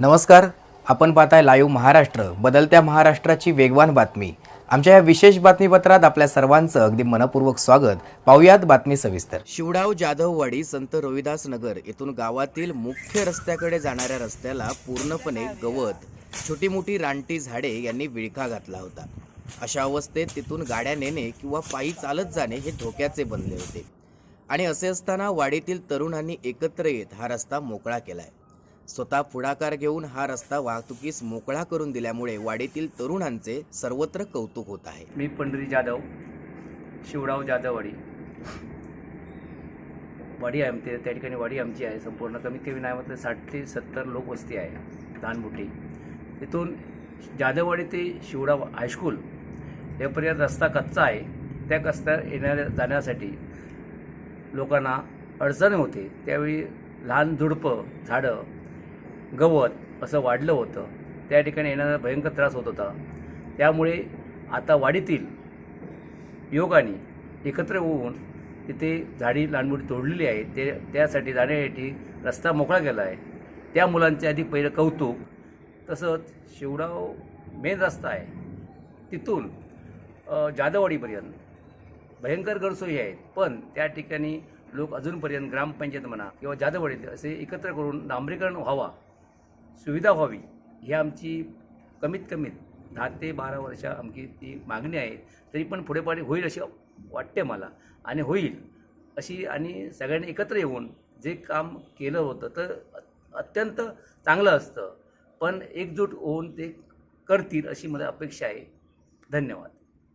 नमस्कार. आपण पाहताय लाईव्ह महाराष्ट्र. बदलत्या महाराष्ट्राची वेगवान बातमी. आमच्या या विशेष बातमीपत्रात आपल्या सर्वांचं अगदी मनपूर्वक स्वागत. पाहुयात बातमी सविस्तर. शिवडाव जाधववाडी संत रोहिदास नगर येथून गावातील मुख्य रस्त्याकडे जाणाऱ्या रस्त्याला पूर्णपणे गवत छोटी मोठी रानटी झाडे यांनी विळखा घातला होता. अशा अवस्थेत तिथून गाड्या नेणे किंवा पायी चालत जाणे हे धोक्याचे बनले होते. आणि असे असताना वाडीतील तरुणांनी एकत्र येत हा रस्ता मोकळा केलाय. स्वतः पुढाकार घेऊन हा रस्ता वाहतुकीस मोकळा करून दिल्यामुळे वाडीतील तरुणांचे सर्वत्र कौतुक होत आहे. मी पंढरी जाधव शिवराव जाधववाडी. वाडी आहे आमची त्या ठिकाणी वाडी आमची आहे. संपूर्ण कमीत कमी नाही म्हटलं साठ ते सत्तर लोक वस्ती आहे. धानबुटी तिथून जाधववाडी ते शिवराव हायस्कूल यापर्यंत रस्ता कच्चा आहे. त्या कस्त्या येणाऱ्या जाण्यासाठी लोकांना अडचण होते. त्यावेळी लहान झुडपं झाडं गवत असं वाढलं होतं. त्या ठिकाणी येणारा भयंकर त्रास होत होता. त्यामुळे आता वाडीतील योगाने एकत्र होऊन तिथे झाडी लहानमोठी तोडलेली आहे. ते त्यासाठी जाण्यासाठी रस्ता मोकळा केला आहे. त्या मुलांचे अधिक पहिलं कौतुक. तसंच शिवडाव मेन रस्ता आहे. तिथून अ, जाधववाडीपर्यंत. भयंकर गैरसोयी आहेत. पण त्या ठिकाणी लोक अजूनपर्यंत ग्रामपंचायत म्हणा किंवा जाधववाडीत असे एकत्र करून डांबरीकरण व्हावा. सुविधा व्हावी ही आमची कमीत कमी दहा ते बारा वर्ष आमची ती मागणी आहे तरी पण पुढे पाठी होईल अशी वाटते मला. आणि होईल अशी आणि सगळ्यांनी एकत्र येऊन जे काम केलं होतं तर अत्यंत चांगलं असतं. पण एकजूट होऊन ते करतील अशी मला अपेक्षा आहे. धन्यवाद.